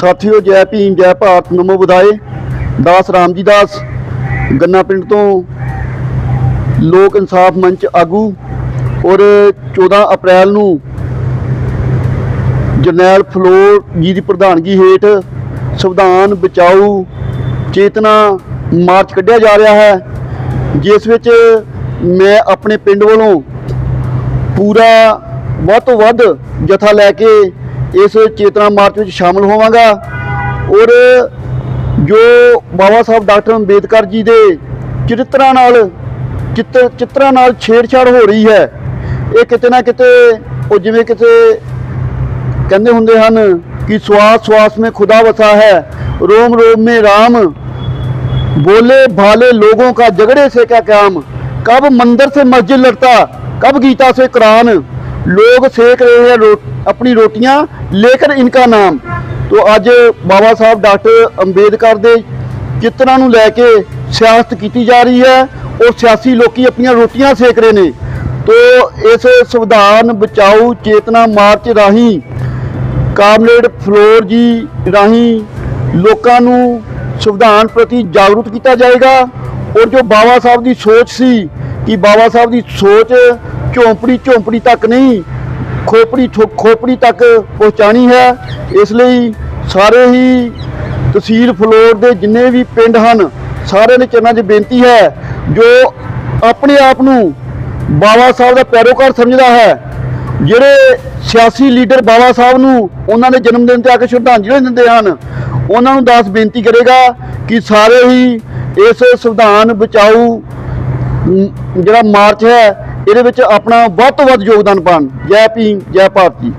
ਸਾਥੀਓ, ਜੈ ਭੀਮ, ਜੈ ਭਾਰਤ, ਨਮੋ ਬੁਧਾਏ। ਦਾਸ ਰਾਮ ਜੀ ਦਾਸ, ਗੰਨਾ ਪਿੰਡ ਤੋਂ ਲੋਕ ਇਨਸਾਫ ਮੰਚ ਆਗੂ ਔਰ 14 ਅਪ੍ਰੈਲ ਨੂੰ ਜਰਨੈਲ ਫਲੋਰ ਜੀ ਦੀ ਪ੍ਰਧਾਨਗੀ ਹੇਠ ਸੰਵਿਧਾਨ ਬਚਾਓ ਚੇਤਨਾ ਮਾਰਚ ਕੱਢਿਆ ਜਾ ਰਿਹਾ ਹੈ, ਜਿਸ ਵਿੱਚ ਮੈਂ ਆਪਣੇ ਪਿੰਡ ਵੱਲੋਂ ਪੂਰਾ ਵੱਧ ਤੋਂ ਵੱਧ ਜਥਾ ਲੈ ਕੇ ਇਸ ਚੇਤਨਾ ਮਾਰਚ ਵਿੱਚ ਸ਼ਾਮਲ ਹੋਵਾਂਗਾ ਔਰ ਜੋ ਬਾਬਾ ਸਾਹਿਬ ਡਾਕਟਰ ਅੰਬੇਦਕਰ ਜੀ ਦੇ ਚਰਿੱਤਰਾਂ ਨਾਲ ਚਿੱਤਰ ਚਿੱਤਰਾਂ ਨਾਲ ਛੇੜਛਾੜ ਹੋ ਰਹੀ ਹੈ ਇਹ ਕਿਤੇ ਨਾ ਕਿਤੇ ਉਹ ਜਿਵੇਂ ਕਿਤੇ ਕਹਿੰਦੇ ਹੁੰਦੇ ਹਨ ਕਿ ਸਵਾਸ ਸਵਾਸ में खुदा वसा है रोम रोम में राम बोले भाले लोगों का झगड़े से क्या काम कब मंदिर से मस्जिद लड़ता कब गीता से कुरान लोग सेक रहे हैं रो, अपनी रोटियां लेकर इनका नाम तो ਅੱਜ ਬਾਬਾ ਸਾਹਿਬ ਡਾਕਟਰ ਅੰਬੇਦਕਰ ਦੇ ਚਿੱਤਰਾਂ ਨੂੰ ਲੈ ਕੇ ਸਿਆਸਤ ਕੀਤੀ ਜਾ ਰਹੀ ਹੈ ਔਰ ਸਿਆਸੀ ਲੋਕੀ ਆਪਣੀਆਂ ਰੋਟੀਆਂ ਸੇਕ ਰਹੇ ਨੇ ਤੋ ਇਸ ਸੰਵਿਧਾਨ ਬਚਾਓ ਚੇਤਨਾ ਮਾਰਚ ਰਾਹੀਂ ਕਾਮਰੇਡ ਫਲੋਰ ਜੀ ਰਾਹੀਂ ਲੋਕਾਂ ਨੂੰ ਸੰਵਿਧਾਨ ਪ੍ਰਤੀ ਜਾਗਰੂਕ ਕੀਤਾ ਜਾਏਗਾ ਔਰ ਜੋ ਬਾਬਾ ਸਾਹਿਬ ਦੀ ਸੋਚ ਸੀ ਕਿ ਬਾਬਾ ਸਾਹਿਬ ਦੀ ਸੋਚ ਝੌਂਪੜੀ ਝੌਂਪੜੀ ਤੱਕ ਨਹੀਂ ਖੋਪੜੀ ਠੋ- ਖੋਪੜੀ ਤੱਕ ਪਹੁੰਚਾਣੀ ਹੈ। ਇਸ ਲਈ ਸਾਰੇ ਹੀ ਤਹਿਸੀਲ ਫਲੋਰ ਦੇ ਜਿੰਨੇ ਵੀ ਪਿੰਡ ਹਨ, ਸਾਰਿਆਂ ਨੇ ਚਰਨਾਂ 'ਚ ਬੇਨਤੀ ਹੈ, ਜੋ ਆਪਣੇ ਆਪ ਨੂੰ ਬਾਬਾ ਸਾਹਿਬ ਦਾ ਪੈਰੋਕਾਰ ਸਮਝਦਾ ਹੈ, ਜਿਹੜੇ ਸਿਆਸੀ ਲੀਡਰ ਬਾਬਾ ਸਾਹਿਬ ਨੂੰ ਉਹਨਾਂ ਦੇ ਜਨਮ ਦਿਨ ਤੇ ਆ ਕੇ ਸ਼ਰਧਾਂਜਲੀ ਦਿੰਦੇ ਹਨ, ਉਹਨਾਂ ਨੂੰ ਦਾਸ ਬੇਨਤੀ ਕਰੇਗਾ ਕਿ ਸਾਰੇ ਹੀ ਇਸ ਸੰਵਿਧਾਨ ਬਚਾਊ ਜਿਹੜਾ ਮਾਰਚ ਹੈ ਇਹਦੇ ਵਿੱਚ ਆਪਣਾ ਵੱਧ ਤੋਂ ਵੱਧ ਯੋਗਦਾਨ ਪਾਉਣ। ਜੈ ਭੀਮ ਜੈ ਭਾਰਤੀ।